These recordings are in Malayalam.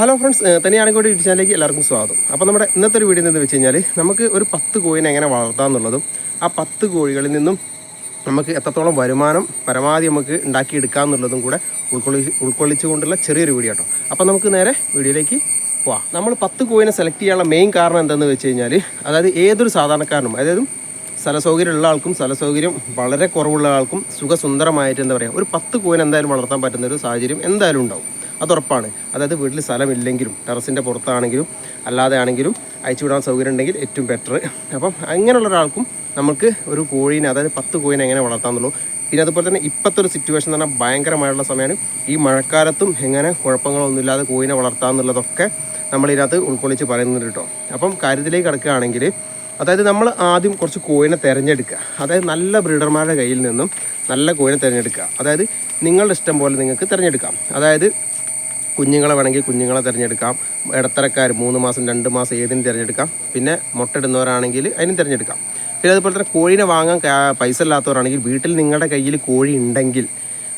ഹലോ ഫ്രണ്ട്സ് തനിയാണെങ്കിൽ യൂട്യൂബ് ചാനലിലേക്ക് എല്ലാവർക്കും സ്വാഗതം. അപ്പോൾ നമ്മുടെ ഇന്നത്തെ ഒരു വീഡിയോ എന്ന് വെച്ച് കഴിഞ്ഞാൽ നമുക്ക് ഒരു പത്ത് കോഴിനെ എങ്ങനെ വളർത്താമെന്നുള്ളതും ആ പത്ത് കോഴികളിൽ നിന്നും നമുക്ക് എത്രത്തോളം വരുമാനം പരമാവധി നമുക്ക് ഉണ്ടാക്കിയെടുക്കാം എന്നുള്ളതും കൂടെ ഉൾക്കൊള്ളി ഉൾക്കൊള്ളിച്ചുകൊണ്ടുള്ള ചെറിയൊരു വീഡിയോ കേട്ടോ അപ്പോൾ നമുക്ക് നേരെ വീഡിയോയിലേക്ക് പോവാം. നമ്മൾ പത്ത് കോഴിനെ സെലക്ട് ചെയ്യാനുള്ള മെയിൻ കാരണം എന്താണെന്ന് വെച്ച് കഴിഞ്ഞാൽ അതായത് ഏതൊരു സാധാരണക്കാരനും അതായത് സ്ഥല സൗകര്യം ആൾക്കും സ്ഥല സൗകര്യം വളരെ കുറവുള്ള ആൾക്കും സുഖസുന്ദരമായിട്ട് എന്താ പറയുക ഒരു പത്ത് കോയിൻ എന്തായാലും വളർത്താൻ പറ്റുന്ന ഒരു സാഹചര്യം എന്തായാലും ഉണ്ടാവും. അത് ഉറപ്പാണ് അതായത് വീട്ടിൽ സ്ഥലമില്ലെങ്കിലും ടെറസിന്റെ പുറത്താണെങ്കിലും അല്ലാതെ ആണെങ്കിലും അയച്ചു വിടാൻ സൗകര്യം ഉണ്ടെങ്കിൽ ഏറ്റവും ബെറ്റർ അപ്പം അങ്ങനെയുള്ള ഒരാൾക്കും നമുക്ക് ഒരു കോഴീനെ അതായത് പത്ത് കോഴീനെ എങ്ങനെ വളർത്താമെന്നുള്ളൂ പിന്നെ അതുപോലെ തന്നെ ഇപ്പോഴത്തെ ഒരു സിറ്റുവേഷൻ എന്ന് പറഞ്ഞാൽ ഭയങ്കരമായിട്ടുള്ള സമയമാണ്. ഈ മഴക്കാലത്തും എങ്ങനെ കുഴപ്പങ്ങളൊന്നുമില്ലാതെ കോയിനെ വളർത്താമെന്നുള്ളതൊക്കെ നമ്മളിതിനകത്ത് ഉൾക്കൊള്ളിച്ച് പറയുന്നുണ്ട് കേട്ടോ. അപ്പം കാര്യത്തിലേക്ക് കിടക്കുകയാണെങ്കിൽ അതായത് നമ്മൾ ആദ്യം കുറച്ച് കോയിനെ തിരഞ്ഞെടുക്കുക. അതായത് നല്ല ബ്രീഡർമാരുടെ കയ്യിൽ നിന്നും നല്ല കോയിനെ തിരഞ്ഞെടുക്കുക. അതായത് നിങ്ങളുടെ ഇഷ്ടം പോലെ നിങ്ങൾക്ക് തിരഞ്ഞെടുക്കാം. അതായത് കുഞ്ഞുങ്ങളെ വേണമെങ്കിൽ കുഞ്ഞുങ്ങളെ തിരഞ്ഞെടുക്കാം. ഇടത്തരക്കാർ മൂന്ന് മാസം രണ്ട് മാസം ഏതിനും തിരഞ്ഞെടുക്കാം. പിന്നെ മുട്ടയിടുന്നവരാണെങ്കിൽ അതിനും തിരഞ്ഞെടുക്കാം. പിന്നെ അതുപോലെ തന്നെ കോഴീനെ വാങ്ങാൻ പൈസ ഇല്ലാത്തവരാണെങ്കിൽ വീട്ടിൽ നിങ്ങളുടെ കയ്യിൽ കോഴി ഉണ്ടെങ്കിൽ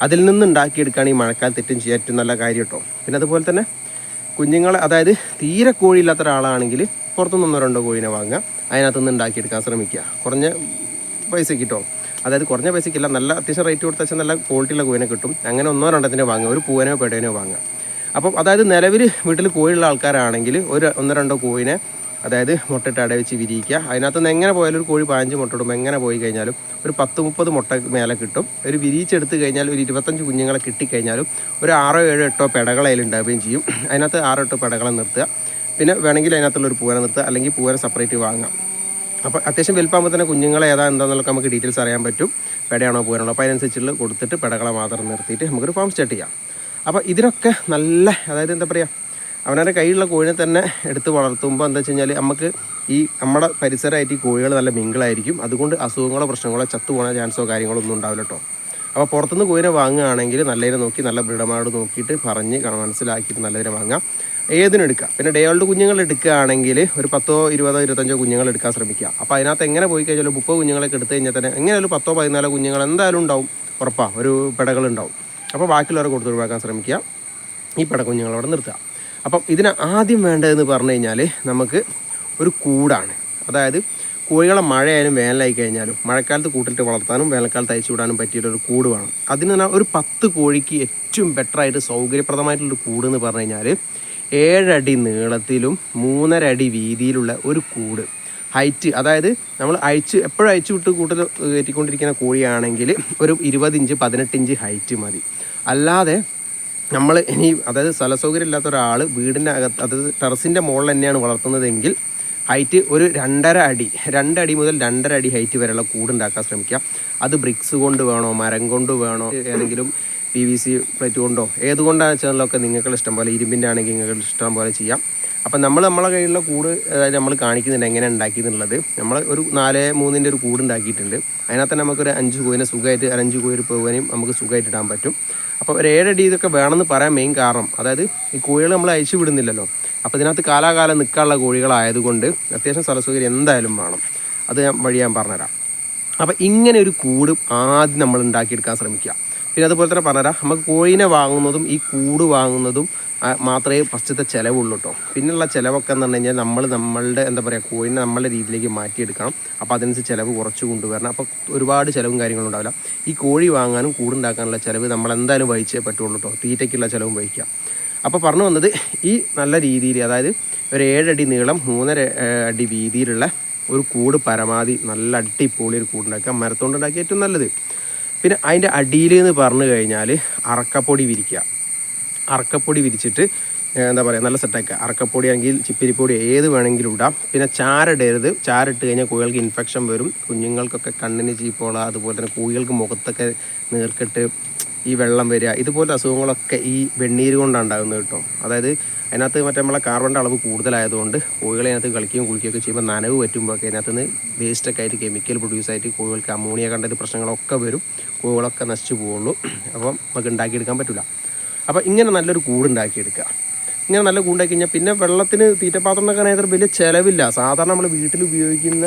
അതിൽ നിന്ന് ഉണ്ടാക്കിയെടുക്കുകയാണ് ഈ മഴക്കാലത്ത് ഏറ്റവും ചെയ്യാൻ ഏറ്റവും നല്ല കാര്യം കേട്ടോ പിന്നെ അതുപോലെ തന്നെ കുഞ്ഞുങ്ങളെ അതായത് തീരെ കോഴി ഇല്ലാത്ത ഒരാളാണെങ്കിൽ പുറത്തുനിന്ന് രണ്ടോ കോഴിനെ വാങ്ങുക. അതിനകത്തുനിന്ന് ഉണ്ടാക്കിയെടുക്കാൻ ശ്രമിക്കുക. കുറഞ്ഞ പൈസയ്ക്ക് കിട്ടും അതായത് കുറഞ്ഞ പൈസയ്ക്കില്ല നല്ല അത്യാവശ്യം റേറ്റ് കൊടുത്താൽ നല്ല ക്വാളിറ്റിയുള്ള കോഴിനെ കിട്ടും. അങ്ങനെ ഒന്നോ രണ്ടത്തിനെ വാങ്ങുക. ഒരു പൂവനോ പെടേനോ വാങ്ങുക. അപ്പം അതായത് നിലവിൽ വീട്ടിൽ കോഴിയുള്ള ആൾക്കാരാണെങ്കിൽ ഒരു ഒന്നോ രണ്ടോ കോഴിനെ അതായത് മുട്ടയിട്ട് അടവെച്ച് വിരിയിക്കുക. അതിനകത്ത് നിന്ന് എങ്ങനെ പോയാലും ഒരു കോഴി പതിനഞ്ച് മുട്ട ഇടുമ്പോൾ എങ്ങനെ പോയി കഴിഞ്ഞാലും ഒരു പത്ത് മുപ്പത് മുട്ട മേലെ കിട്ടും. ഒരു വിരിയിച്ചെടുത്ത് കഴിഞ്ഞാൽ ഒരു ഇരുപത്തഞ്ച് കുഞ്ഞുങ്ങളെ കിട്ടിക്കഴിഞ്ഞാലും ഒരു ആറോ ഏഴോ എട്ടോ പെടകൾ അതിൽ ഉണ്ടാവുകയും ചെയ്യും. അതിനകത്ത് ആറോ എട്ടോ പെടകളെ നിർത്തുക. പിന്നെ വേണമെങ്കിൽ അതിനകത്തുള്ളൊരു പൂവനെ നിർത്തുക. അല്ലെങ്കിൽ പൂവനെ സെപ്പറേറ്റ് വാങ്ങാം അപ്പോൾ അത്യാവശ്യം വലുപ്പാകുമ്പോൾ തന്നെ കുഞ്ഞുങ്ങളെ ഏതാ എന്താണെന്നൊക്കെ നമുക്ക് ഡീറ്റെയിൽസ് അറിയാൻ പറ്റും. പെടയാണോ പൂവനാണോ? അപ്പോൾ അതിനനുസരിച്ചുള്ള കൊടുത്തിട്ട് പെടകളെ മാത്രം നിർത്തിയിട്ട് നമുക്കൊരു ഫാം സ്റ്റാർട്ട് ചെയ്യാം. അപ്പോൾ ഇതിനൊക്കെ നല്ല അതായത് എന്താ പറയുക അവനവന്റെ കയ്യിലുള്ള കോഴിനെ തന്നെ എടുത്ത് വളർത്തുമ്പോൾ എന്താ വെച്ച് കഴിഞ്ഞാൽ നമുക്ക് ഈ നമ്മുടെ പരിസരമായിട്ട് ഈ കോഴികൾ നല്ല മിങ്കിളായിരിക്കും. അതുകൊണ്ട് അസുഖങ്ങളോ പ്രശ്നങ്ങളോ ചത്തുപോകാൻ ചാൻസോ കാര്യങ്ങളോ ഒന്നും ഉണ്ടാവില്ല കേട്ടോ അപ്പോൾ പുറത്തുനിന്ന് കോഴിനെ വാങ്ങുകയാണെങ്കിൽ നല്ലതിനെ നോക്കി നല്ല ബ്രിഡമാട് നോക്കിയിട്ട് പറഞ്ഞ് മനസ്സിലാക്കിയിട്ട് നല്ലതിനെ വാങ്ങാം. ഏതിനും എടുക്കാം. പിന്നെ ഡേ ഓൾഡ് കുഞ്ഞുങ്ങൾ എടുക്കുകയാണെങ്കിൽ ഒരു പത്തോ ഇരുപതോ ഇരുപത്തഞ്ചോ കുഞ്ഞുങ്ങൾ എടുക്കാൻ ശ്രമിക്കുക. അപ്പോൾ അതിനകത്ത് എങ്ങനെ പോയി കഴിഞ്ഞാൽ മുപ്പത് കുഞ്ഞുങ്ങളൊക്കെ എടുത്തു കഴിഞ്ഞാൽ തന്നെ എങ്ങനെയാലും പത്തോ പതിനാലോ കുഞ്ഞുങ്ങൾ എന്തായാലും ഉണ്ടാവും. ഉറപ്പാണ് ഒരു പിടകളുണ്ടാവും. അപ്പോൾ ബാക്കിയുള്ളവരെ കൊടുത്ത് ഒഴിവാക്കാൻ ശ്രമിക്കുക. ഈ പിട കുഞ്ഞുങ്ങൾ അവിടെ നിർത്തുക. അപ്പം ഇതിന് ആദ്യം വേണ്ടതെന്ന് പറഞ്ഞു കഴിഞ്ഞാൽ നമുക്ക് ഒരു കൂടാണ്. അതായത് കോഴികളെ മഴയായാലും വേനലായി കഴിഞ്ഞാലും മഴക്കാലത്ത് കൂട്ടിലിട്ട് വളർത്താനും വേനൽക്കാലത്ത് അയച്ചു വിടാനും പറ്റിയിട്ടൊരു കൂട് വേണം. അതിന് പറഞ്ഞാൽ ഒരു പത്ത് കോഴിക്ക് ഏറ്റവും ബെറ്ററായിട്ട് സൗകര്യപ്രദമായിട്ടുള്ളൊരു കൂട് എന്ന് പറഞ്ഞു കഴിഞ്ഞാൽ ഏഴടി നീളത്തിലും മൂന്നര അടി വീതിയിലുള്ള ഒരു കൂട്. ഹൈറ്റ് അതായത് നമ്മൾ അഴിച്ച് എപ്പോഴും അഴിച്ചു വിട്ട് കൂട്ടൽ കയറ്റിക്കൊണ്ടിരിക്കുന്ന കോഴിയാണെങ്കിൽ ഒരു ഇരുപത് ഇഞ്ച് പതിനെട്ട് ഇഞ്ച് ഹൈറ്റ് മതി. അല്ലാതെ നമ്മൾ ഇനി അതായത് സ്ഥല സൗകര്യം ഇല്ലാത്ത ഒരാൾ വീടിന്റെ അകത്ത് അതായത് ടെറസിന്റെ മുകളിൽ തന്നെയാണ് വളർത്തുന്നതെങ്കിൽ ഹൈറ്റ് ഒരു രണ്ടര അടി രണ്ടടി മുതൽ രണ്ടര അടി ഹൈറ്റ് വരെയുള്ള കൂടുണ്ടാക്കാൻ ശ്രമിക്കുക. അത് ബ്രിക്സ് കൊണ്ട് വേണോ മരം കൊണ്ട് വേണോ ഏതെങ്കിലും പി വി സി പ്ലേറ്റ് കൊണ്ടോ? ഏതുകൊണ്ടാണ് വെച്ചാലൊക്കെ നിങ്ങൾക്ക് ഇഷ്ടം പോലെ? ഇരുമ്പിന്റെ ആണെങ്കിൽ നിങ്ങൾക്ക് ഇഷ്ടം പോലെ ചെയ്യാം. അപ്പം നമ്മൾ നമ്മളെ കയ്യിലുള്ള കൂട് അതായത് നമ്മൾ കാണിക്കുന്നുണ്ട് എങ്ങനെ ഉണ്ടാക്കിയെന്നുള്ളത്. നമ്മൾ ഒരു നാല് മൂന്നിന്റെ ഒരു കൂട് ഉണ്ടാക്കിയിട്ടുണ്ട്. അതിനകത്ത് തന്നെ നമുക്കൊരു അഞ്ച് കോയിനെ സുഖമായിട്ട് അഞ്ച് കോയിൽ പോകാനും നമുക്ക് സുഖമായിട്ട് ഇടാൻ പറ്റും. അപ്പോൾ ഒരു ഏഴടി ഇതൊക്കെ വേണമെന്ന് പറയാൻ മെയിൻ കാരണം അതായത് ഈ കോഴികൾ നമ്മൾ അയച്ചു വിടുന്നില്ലല്ലോ. അപ്പോൾ ഇതിനകത്ത് കാലാകാലം നിൽക്കാനുള്ള കോഴികളായതുകൊണ്ട് അത്യാവശ്യം സ്ഥല സൗകര്യം എന്തായാലും വേണം. അത് ഞാൻ വഴി ഞാൻ പറഞ്ഞുതരാം. അപ്പോൾ ഇങ്ങനെ ഒരു കൂട് ആദ്യം നമ്മൾ ഉണ്ടാക്കിയെടുക്കാൻ ശ്രമിക്കുക. പിന്നെ അതുപോലെ തന്നെ പറഞ്ഞുതരാം. നമുക്ക് കോഴിനെ വാങ്ങുന്നതും ഈ കൂട് വാങ്ങുന്നതും മാത്രമേ ഫസ്റ്റത്തെ ചിലവുള്ളൂ കേട്ടോ പിന്നെയുള്ള ചിലവൊക്കെ എന്ന് പറഞ്ഞു കഴിഞ്ഞാൽ നമ്മൾ നമ്മളുടെ എന്താ പറയുക കോഴിനെ നമ്മളുടെ രീതിയിലേക്ക് മാറ്റിയെടുക്കണം. അപ്പോൾ അതിനനുസരിച്ച് ചിലവ് കുറച്ച് കൊണ്ടുവരണം. അപ്പോൾ ഒരുപാട് ചിലവും കാര്യങ്ങളും ഉണ്ടാവില്ല. ഈ കോഴി വാങ്ങാനും കൂടുണ്ടാക്കാനുള്ള ചിലവ് നമ്മൾ എന്തായാലും വഹിച്ചേ പറ്റുള്ളൂ കേട്ടോ തീറ്റയ്ക്കുള്ള ചിലവും വഹിക്കാം. അപ്പോൾ പറഞ്ഞു വന്നത് ഈ നല്ല രീതിയിൽ അതായത് ഒരു ഏഴടി നീളം മൂന്നര അടി വീതിയിലുള്ള ഒരു കൂട് പരമാവധി നല്ല അടിപൊളി ഒരു കൂടുണ്ടാക്കുക മരത്തോണ്ടുണ്ടാക്കിയ ഏറ്റവും നല്ലത്. പിന്നെ അതിന്റെ അടിയിൽ എന്ന് പറഞ്ഞു കഴിഞ്ഞാൽ അറക്കപ്പൊടി വിരിക്കുക. അറക്കപ്പൊടി വിരിച്ചിട്ട് എന്താ പറയുക നല്ല സെറ്റാക്കുക അറക്കപ്പൊടി ആണെങ്കിൽ ചിപ്പിരിപ്പൊടി ഏത് വേണമെങ്കിലും ഇടാം. പിന്നെ ചാരിടരുത്. ചാരിട്ട് കഴിഞ്ഞാൽ കോഴികൾക്ക് ഇൻഫെക്ഷൻ വരും. കുഞ്ഞുങ്ങൾക്കൊക്കെ കണ്ണിന് ചീപ്പോള അതുപോലെ തന്നെ കോഴികൾക്ക് മുഖത്തൊക്കെ നീർക്കെട്ട് ഈ വെള്ളം വരിക ഇതുപോലത്തെ അസുഖങ്ങളൊക്കെ ഈ വെണ്ണീര് കൊണ്ടാണ് ഉണ്ടാകുന്നത് കേട്ടോ. അതായത് അതിനകത്ത് മറ്റേ നമ്മളെ കാർബണിന്റെ അളവ് കൂടുതലായതുകൊണ്ട് കോഴികളെ അതിനകത്ത് കളിക്കുകയും കുളിക്കുകയൊക്കെ ചെയ്യുമ്പോൾ നനവ് പറ്റുമ്പോൾ ഒക്കെ അതിനകത്ത് നിന്ന് വേസ്റ്റൊക്കെ ആയിട്ട് കെമിക്കൽ പ്രൊഡ്യൂസ് ആയിട്ട് കോഴികൾക്ക് അമോണിയ കണ്ടൊരു പ്രശ്നങ്ങളൊക്കെ വരും. കോഴികളൊക്കെ നശിച്ചു പോകുള്ളൂ. അപ്പം നമുക്ക് ഉണ്ടാക്കിയെടുക്കാൻ പറ്റില്ല അപ്പോൾ ഇങ്ങനെ നല്ലൊരു കൂടുണ്ടാക്കിയെടുക്കുക. ഇങ്ങനെ നല്ല കൂടുണ്ടാക്കി കഴിഞ്ഞാൽ പിന്നെ വെള്ളത്തിന് തീറ്റപ്പാത്രം ഉണ്ടാക്കാൻ വലിയ ചിലവില്ല. സാധാരണ നമ്മൾ വീട്ടിൽ ഉപയോഗിക്കുന്ന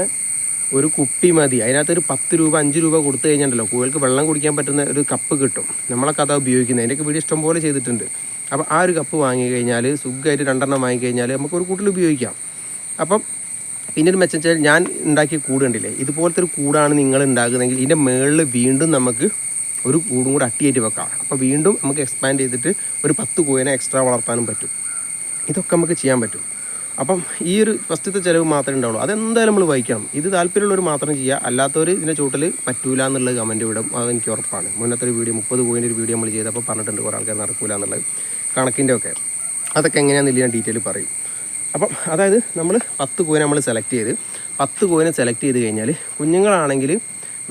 ഒരു കുപ്പി മതി. അതിനകത്ത് ഒരു പത്ത് രൂപ അഞ്ച് രൂപ കൊടുത്തു കഴിഞ്ഞാണ്ടല്ലോ കോഴികൾക്ക് വെള്ളം കുടിക്കാൻ പറ്റുന്ന ഒരു കപ്പ് കിട്ടും. നമ്മളൊക്കെ അതാ ഉപയോഗിക്കുന്നത്. അതിന്റെയൊക്കെ വീഡിയോ ഇഷ്ടംപോലെ ചെയ്തിട്ടുണ്ട്. അപ്പോൾ ആ ഒരു കപ്പ് വാങ്ങി കഴിഞ്ഞാൽ സുഖമായിട്ട് രണ്ടെണ്ണം വാങ്ങി കഴിഞ്ഞാൽ നമുക്ക് ഒരു കൂട്ടിൽ ഉപയോഗിക്കാം. അപ്പം പിന്നെ ഒരു മെച്ചം വെച്ചാൽ ഞാൻ ഉണ്ടാക്കിയ കൂട് കണ്ടില്ലേ? ഇതുപോലത്തെ ഒരു കൂടാണ് നിങ്ങൾ ഉണ്ടാക്കുന്നതെങ്കിൽ ഇതിന്റെ മുകളിൽ വീണ്ടും നമുക്ക് ഒരു കൂടും കൂടെ അട്ടിയേറ്റ് വെക്കാം. അപ്പോൾ വീണ്ടും നമുക്ക് എക്സ്പാൻഡ് ചെയ്തിട്ട് ഒരു പത്ത് കോയിനെ എക്സ്ട്രാ വളർത്താനും പറ്റും. ഇതൊക്കെ നമുക്ക് ചെയ്യാൻ പറ്റും. അപ്പം ഈ ഒരു ഫസ്റ്റത്തെ ചിലവ് മാത്രമേ ഉണ്ടാവുള്ളൂ. അതെന്തായാലും നമ്മൾ വഹിക്കണം ഇത് താല്പര്യമുള്ളവർ മാത്രം ചെയ്യുക അല്ലാത്തവർ ഇതിന്റെ ചൂട്ടിൽ പറ്റൂല എന്നുള്ള കമന്റ് വിടും അതെനിക്ക് ഉറപ്പാണ്. മുന്നത്തെ ഒരു വീഡിയോ മുപ്പത് പോയിന്റ് ഒരു വീഡിയോ നമ്മൾ ചെയ്തപ്പോൾ പറഞ്ഞിട്ടുണ്ട് കുറേ ആൾക്കാർ നടക്കൂല എന്നുള്ളത്. കണക്കിന്റെ ഒക്കെ. അതൊക്കെ എങ്ങനെയാണെന്നില്ല ഞാൻ ഡീറ്റെയിൽ പറയും. അപ്പം അതായത് നമ്മൾ പത്ത് കോയിൻ നമ്മൾ സെലക്ട് ചെയ്ത് പത്ത് കോയിനെ സെലക്ട് ചെയ്ത് കഴിഞ്ഞാൽ കുഞ്ഞുങ്ങളാണെങ്കിൽ